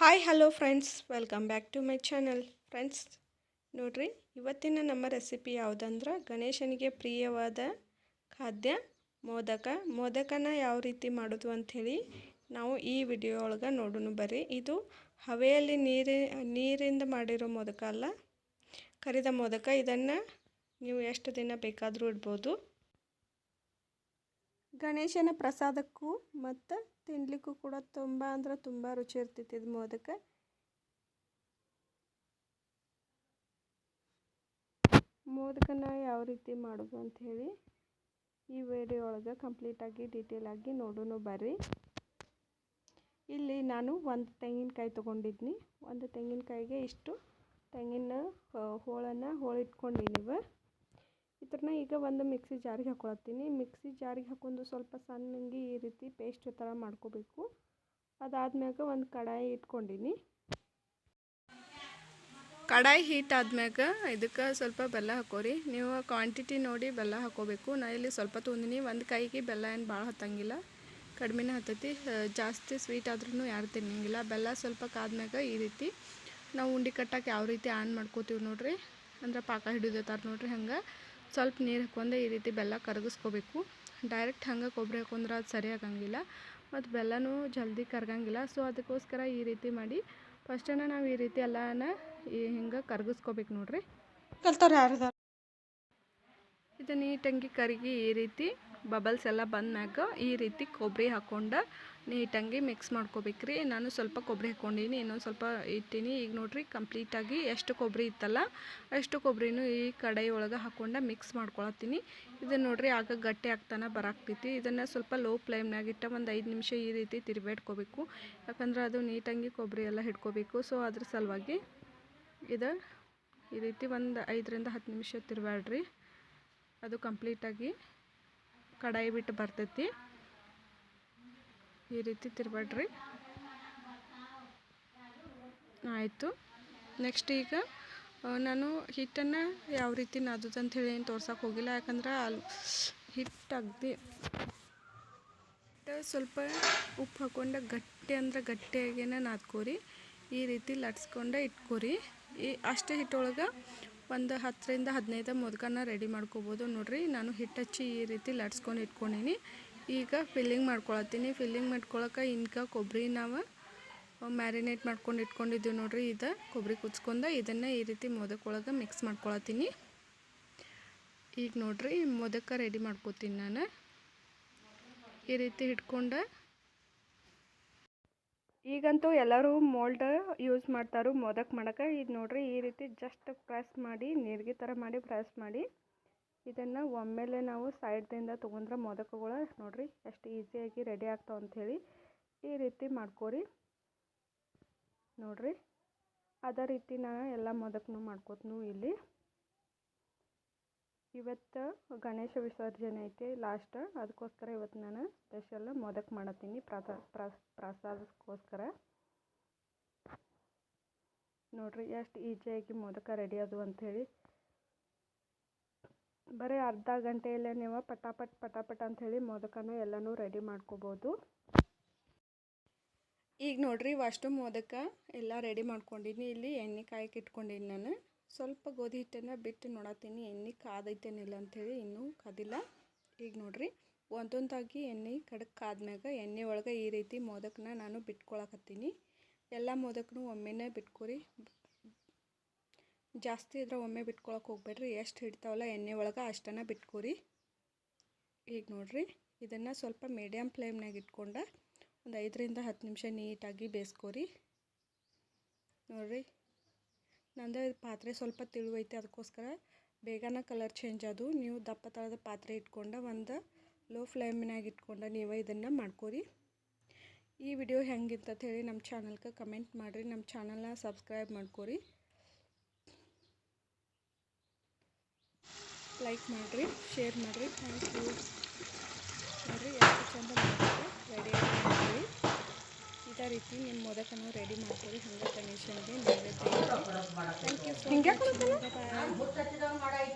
Hi hello friends welcome back to my channel friends ನೋಡ್ರಿ, ಇವತ್ತಿನ ನಮ್ಮ ರೆಸಿಪಿ ಯಾವುದಂದ್ರೆ ಗಣೇಶನಿಗೆ ಪ್ರಿಯವಾದ ಖಾದ್ಯ ಮೋದಕ. ಮೋದಕನ ಯಾವ ರೀತಿ ಮಾಡೋದು ಅಂಥೇಳಿ ನಾವು ಈ ವಿಡಿಯೋ ಒಳಗೆ ನೋಡೋಣ ಬರ್ರಿ. ಇದು ಹವೆಯಲ್ಲಿ ನೀರಿ, ನೀರಿಂದ ಮಾಡಿರೋ ಮೋದಕ ಅಲ್ಲ, ಕರಿದ ಮೋದಕ. ಇದನ್ನು ನೀವು ಎಷ್ಟು ದಿನ ಬೇಕಾದರೂ ಇಡ್ಬೋದು. ಗಣೇಶನ ಪ್ರಸಾದಕ್ಕೂ ಮತ್ತು ತಿನ್ನಲಿಕ್ಕೂ ಕೂಡ ತುಂಬ ಅಂದ್ರೆ ತುಂಬ ರುಚಿ ಇರ್ತೈತಿ ಇದು ಮೋದಕ. ಮೋದಕನ ಯಾವ ರೀತಿ ಮಾಡೋದು ಅಂಥೇಳಿ ಈ ವಿಡಿಯೋ ಒಳಗೆ ಕಂಪ್ಲೀಟಾಗಿ ಡೀಟೇಲಾಗಿ ನೋಡೋಣ ಬರ್ರಿ. ಇಲ್ಲಿ ನಾನು ಒಂದು ತೆಂಗಿನಕಾಯಿ ತೊಗೊಂಡಿದ್ನಿ. ಒಂದು ತೆಂಗಿನಕಾಯಿಗೆ ಇಷ್ಟು ತೆಂಗಿನ ಹೋಳನ್ನು ಹೋಳಿಟ್ಕೊಂಡಿನಿ ಇದ್ರನ್ನ ಈಗ ಒಂದು ಮಿಕ್ಸಿ ಜಾರಿಗೆ ಹಾಕೊಳತ್ತೀನಿ. ಮಿಕ್ಸಿ ಜಾರಿಗೆ ಹಾಕೊಂಡು ಸ್ವಲ್ಪ ಸಣ್ಣಗೆ ಈ ರೀತಿ ಪೇಸ್ಟ್ ಥರ ಮಾಡ್ಕೋಬೇಕು. ಅದಾದ್ಮ್ಯಾಗ ಒಂದು ಕಡಾಯಿ ಇಟ್ಕೊಂಡಿನಿ. ಕಡಾಯಿ ಹೀಟ್ ಆದ್ಮ್ಯಾಗ ಇದಕ್ಕೆ ಸ್ವಲ್ಪ ಬೆಲ್ಲ ಹಾಕೋರಿ. ನೀವು ಕ್ವಾಂಟಿಟಿ ನೋಡಿ ಬೆಲ್ಲ ಹಾಕೋಬೇಕು. ನಾ ಇಲ್ಲಿ ಸ್ವಲ್ಪ ತೊಂದಿನಿ. ಒಂದು ಕೈಗೆ ಬೆಲ್ಲ ಏನು ಭಾಳ ಹತ್ತಂಗಿಲ್ಲ. ಕಡಿಮೆನೇ ಹತ್ತೈತಿ. ಜಾಸ್ತಿ ಸ್ವೀಟ್ ಆದ್ರೂ ಯಾರು ತಿನ್ನಂಗಿಲ್ಲ. ಬೆಲ್ಲ ಸ್ವಲ್ಪ ಕಾದ್ಮ್ಯಾಗ ಈ ರೀತಿ. ನಾವು ಉಂಡೆ ಕಟ್ಟಕ್ಕೆ ಯಾವ ರೀತಿ ಆನ್ ಮಾಡ್ಕೋತೀವಿ ನೋಡಿರಿ. ಅಂದ್ರೆ ಪಾಕ ಹಿಡಿದಿರ್ತಾರೆ ನೋಡಿರಿ ಹಂಗೆ. ಸ್ವಲ್ಪ ನೀರು ಹಾಕೊಂಡು ಈ ರೀತಿ ಬೆಲ್ಲ ಕರಗಿಸ್ಕೋಬೇಕು. ಡೈರೆಕ್ಟ್ ಹಂಗೆ ಕೊಬ್ಬರಿ ಹಾಕೊಂಡ್ರೆ ಅದು ಸರಿ ಆಗಂಗಿಲ್ಲ. ಮತ್ತು ಬೆಲ್ಲನೂ ಜಲ್ದಿ ಕರಗಂಗಿಲ್ಲ. ಸೊ ಅದಕ್ಕೋಸ್ಕರ ಈ ರೀತಿ ಮಾಡಿ. ಫಸ್ಟನ್ನು ನಾವು ಈ ರೀತಿ ಎಲ್ಲನ ಈ ಹಿಂಗೆ ಕರಗಿಸ್ಕೋಬೇಕು ನೋಡ್ರಿ. ಕಲ್ತವ್ರು ಯಾರು ಇದು ನೀಟಂಗಿ ಕರಗಿ ಈ ರೀತಿ ಬಬಲ್ಸ್ ಎಲ್ಲ ಬಂದ್ಮ್ಯಾಗ ಈ ರೀತಿ ಕೊಬ್ಬರಿ ಹಾಕ್ಕೊಂಡು ನೀಟಾಗಿ ಮಿಕ್ಸ್ ಮಾಡ್ಕೋಬೇಕ್ರಿ. ನಾನು ಸ್ವಲ್ಪ ಕೊಬ್ಬರಿ ಹಾಕ್ಕೊಂಡಿನಿ ಇನ್ನೊಂದು ಸ್ವಲ್ಪ ಇಟ್ಟೀನಿ. ಈಗ ನೋಡಿರಿ ಕಂಪ್ಲೀಟಾಗಿ ಎಷ್ಟು ಕೊಬ್ಬರಿ ಇತ್ತಲ್ಲ, ಅಷ್ಟು ಕೊಬ್ಬರಿನೂ ಈ ಕಡಾಯಿ ಒಳಗೆ ಹಾಕ್ಕೊಂಡು ಮಿಕ್ಸ್ ಮಾಡ್ಕೊಳತ್ತೀನಿ. ಇದನ್ನು ನೋಡಿರಿ, ಆಗ ಗಟ್ಟಿ ಆಗ್ತಾನೆ, ಬರಾಕ್ತೈತಿ. ಇದನ್ನು ಸ್ವಲ್ಪ ಲೋ ಫ್ಲೇಮ್ನಾಗ ಇಟ್ಟ ಒಂದು ಐದು ನಿಮಿಷ ಈ ರೀತಿ ತಿರುಬೇಡ್ಕೋಬೇಕು. ಯಾಕಂದ್ರೆ ಅದು ನೀಟಂಗಿ ಕೊಬ್ಬರಿ ಎಲ್ಲ ಹಿಡ್ಕೋಬೇಕು. ಸೊ ಅದ್ರ ಸಲುವಾಗಿ ಇದು ಈ ರೀತಿ ಒಂದು ಐದರಿಂದ ಹತ್ತು ನಿಮಿಷ ತಿರುವಾಡ್ರಿ ಅದು ಕಂಪ್ಲೀಟಾಗಿ ಕಡಾಯಿ ಬಿಟ್ಟು ಬರ್ತೈತಿ. ಈ ರೀತಿ ತಿರ್ಬೇಡ್ರಿ ಆಯಿತು. ನೆಕ್ಸ್ಟ್ ಈಗ ನಾನು ಹಿಟ್ಟನ್ನು ಯಾವ ರೀತಿ ನಾದೋದು ಹೇಳಿ ಏನು ತೋರ್ಸೋಕೆ ಹೋಗಿಲ್ಲ. ಯಾಕಂದ್ರೆ ಅಲ್ಲಿ ಹಿಟ್ಟು ಅಗ್ದಿ ಸ್ವಲ್ಪ ಉಪ್ಪು ಹಾಕ್ಕೊಂಡು ಗಟ್ಟಿ ಅಂದ್ರೆ ಗಟ್ಟಿಯಾಗೇನೆ ನಾದ್ಕೋರಿ. ಈ ರೀತಿ ಲಟ್ಸ್ಕೊಂಡು ಇಟ್ಕೋರಿ. ಈ ಅಷ್ಟೇ ಹಿಟ್ಟೊಳಗೆ ಒಂದು ಹತ್ತರಿಂದ ಹದಿನೈದು ಮೊದಕನ್ನ ರೆಡಿ ಮಾಡ್ಕೋಬೋದು ನೋಡಿರಿ. ನಾನು ಹಿಟ್ಟು ಹಚ್ಚಿ ಈ ರೀತಿ ಲಟ್ಸ್ಕೊಂಡು ಇಟ್ಕೊಂಡಿನಿ. ಈಗ ಫಿಲ್ಲಿಂಗ್ ಮಾಡ್ಕೊಳತ್ತೀನಿ. ಫಿಲ್ಲಿಂಗ್ ಮಾಡ್ಕೊಳಕ್ಕೆ ಇನ್ಕ ಕೊಬ್ಬರಿ ನಾವು ಮ್ಯಾರಿನೇಟ್ ಮಾಡ್ಕೊಂಡು ಇಟ್ಕೊಂಡಿದ್ದೀವಿ ನೋಡಿರಿ. ಇದು ಕೊಬ್ಬರಿ ಕುಚ್ಕೊಂಡು ಇದನ್ನು ಈ ರೀತಿ ಮೊದಕೊಳಗೆ ಮಿಕ್ಸ್ ಮಾಡ್ಕೊಳತ್ತೀನಿ. ಈಗ ನೋಡಿರಿ, ಮೊದಕ ರೆಡಿ ಮಾಡ್ಕೋತೀನಿ ನಾನು. ಈ ರೀತಿ ಇಟ್ಕೊಂಡು ಈಗಂತೂ ಎಲ್ಲರೂ ಮೋಲ್ಡ್ ಯೂಸ್ ಮಾಡ್ತಾರೆ ಮೋದಕ್ ಮಾಡೋಕೆ. ಇದು ನೋಡ್ರಿ, ಈ ರೀತಿ ಜಸ್ಟ್ ಪ್ರೆಸ್ ಮಾಡಿ, ನೀರಿಗೆ ಥರ ಮಾಡಿ ಪ್ರೆಸ್ ಮಾಡಿ. ಇದನ್ನು ಒಮ್ಮೆಲೆ ನಾವು ಸೈಡ್ದಿಂದ ತೊಗೊಂಡ್ರೆ ಮೋದಕಗಳು ನೋಡಿರಿ, ಎಷ್ಟು ಈಸಿಯಾಗಿ ರೆಡಿ ಆಗ್ತಾವೆ ಅಂಥೇಳಿ ಈ ರೀತಿ ಮಾಡ್ಕೋರಿ. ನೋಡಿರಿ, ಅದೇ ರೀತಿ ನಾನು ಎಲ್ಲ ಮೋದಕನು ಮಾಡ್ಕೋತ್ನು ಇಲ್ಲಿ. ಇವತ್ತು ಗಣೇಶ ವಿಸರ್ಜನೆ ಐತಿ ಲಾಸ್ಟ್ ಅದಕ್ಕೋಸ್ಕರ ಇವತ್ತು ನಾನು ಸ್ಪೆಷಲ್ ಮೋದಕ ಮಾಡತ್ತೀನಿ ಪ್ರಸಾದ ಪ್ರಸಾದಕ್ಕೋಸ್ಕರ. ನೋಡ್ರಿ, ಎಷ್ಟು ಈಜಿಯಾಗಿ ಮೋದಕ ರೆಡಿ ಅದು ಅಂಥೇಳಿ ಬರೀ ಅರ್ಧ ಗಂಟೆಯಲ್ಲೇ ನೀವು ಪಟಾಪಟ್ ಪಟಾಪಟ್ ಅಂಥೇಳಿ ಮೋದಕನ ಎಲ್ಲನೂ ರೆಡಿ ಮಾಡ್ಕೋಬೋದು. ಈಗ ನೋಡ್ರಿ ಅಷ್ಟು ಮೋದಕ ಎಲ್ಲ ರೆಡಿ ಮಾಡ್ಕೊಂಡಿನಿ, ಇಲ್ಲಿ ಎಣ್ಣೆ ಕಾಯಕ್ಕೆ ಇಟ್ಕೊಂಡಿನಿ ನಾನು. ಸ್ವಲ್ಪ ಗೋಧಿ ಹಿಟ್ಟನ್ನು ಬಿಟ್ಟು ನೋಡತ್ತೀನಿ. ಎಣ್ಣೆ ಕಾದೈತೇನಿಲ್ಲ ಅಂಥೇಳಿ ಇನ್ನೂ ಕಾದಿಲ್ಲ. ಈಗ ನೋಡ್ರಿ, ಒಂದೊಂದಾಗಿ ಎಣ್ಣೆ ಕಡಕ್ ಕಾದ್ಮ್ಯಾಗ ಎಣ್ಣೆ ಒಳಗೆ ಈ ರೀತಿ ಮೋದಕನ ನಾನು ಬಿಟ್ಕೊಳಕತ್ತೀನಿ. ಎಲ್ಲ ಮೋದಕನು ಒಮ್ಮೆನೇ ಬಿಟ್ಕೊರಿ. ಜಾಸ್ತಿ ಇದ್ರೆ ಒಮ್ಮೆ ಬಿಟ್ಕೊಳಕ್ಕೆ ಹೋಗ್ಬೇಡ್ರಿ. ಎಷ್ಟು ಹಿಡ್ತಾವಲ್ಲ ಎಣ್ಣೆ ಒಳಗೆ ಅಷ್ಟನ್ನು ಬಿಟ್ಕೊರಿ. ಈಗ ನೋಡ್ರಿ, ಇದನ್ನು ಸ್ವಲ್ಪ ಮೀಡಿಯಮ್ ಫ್ಲೇಮ್ನಾಗ ಇಟ್ಕೊಂಡು ಒಂದು ಐದರಿಂದ ಹತ್ತು ನಿಮಿಷ ನೀಟಾಗಿ ಬೇಯಿಸ್ಕೊರಿ. ನೋಡ್ರಿ ನಂದು ಪಾತ್ರೆ ಸ್ವಲ್ಪ ತಿಳುವೈತೆ ಅದಕ್ಕೋಸ್ಕರ ಬೇಗನೆ ಕಲರ್ ಚೇಂಜ್ ಅದು. ನೀವು ದಪ್ಪ ತಳದ ಪಾತ್ರೆ ಇಟ್ಕೊಂಡು ಒಂದು ಲೋ ಫ್ಲೇಮಿನಾಗ ಇಟ್ಕೊಂಡು ನೀವು ಇದನ್ನು ಮಾಡ್ಕೊರಿ. ಈ ವಿಡಿಯೋ ಹೆಂಗಿತ್ತು ಅಂತ ಹೇಳಿ ನಮ್ಮ ಚಾನಲ್ಗೆ ಕಮೆಂಟ್ ಮಾಡಿರಿ. ನಮ್ಮ ಚಾನಲ್ನ ಸಬ್ಸ್ಕ್ರೈಬ್ ಮಾಡ್ಕೊರಿ. ಲೈಕ್ ಮಾಡಿರಿ ಶೇರ್ ಮಾಡಿರಿ. ಥ್ಯಾಂಕ್ ಯು ನೋಡಿರಿ ಎಷ್ಟು ಚಂದ ರೆಡಿ ಮಾಡಿ ಇದೇ ರೀತಿ ನಿಮ್ಮ ಮೋದಕನ ರೆಡಿ ಮಾಡ್ಕೊಳ್ಳಿ ಹಂಗೆ ಗಣೇಶನಿಗೆ ನೈವೇದ್ಯ thank you so much bye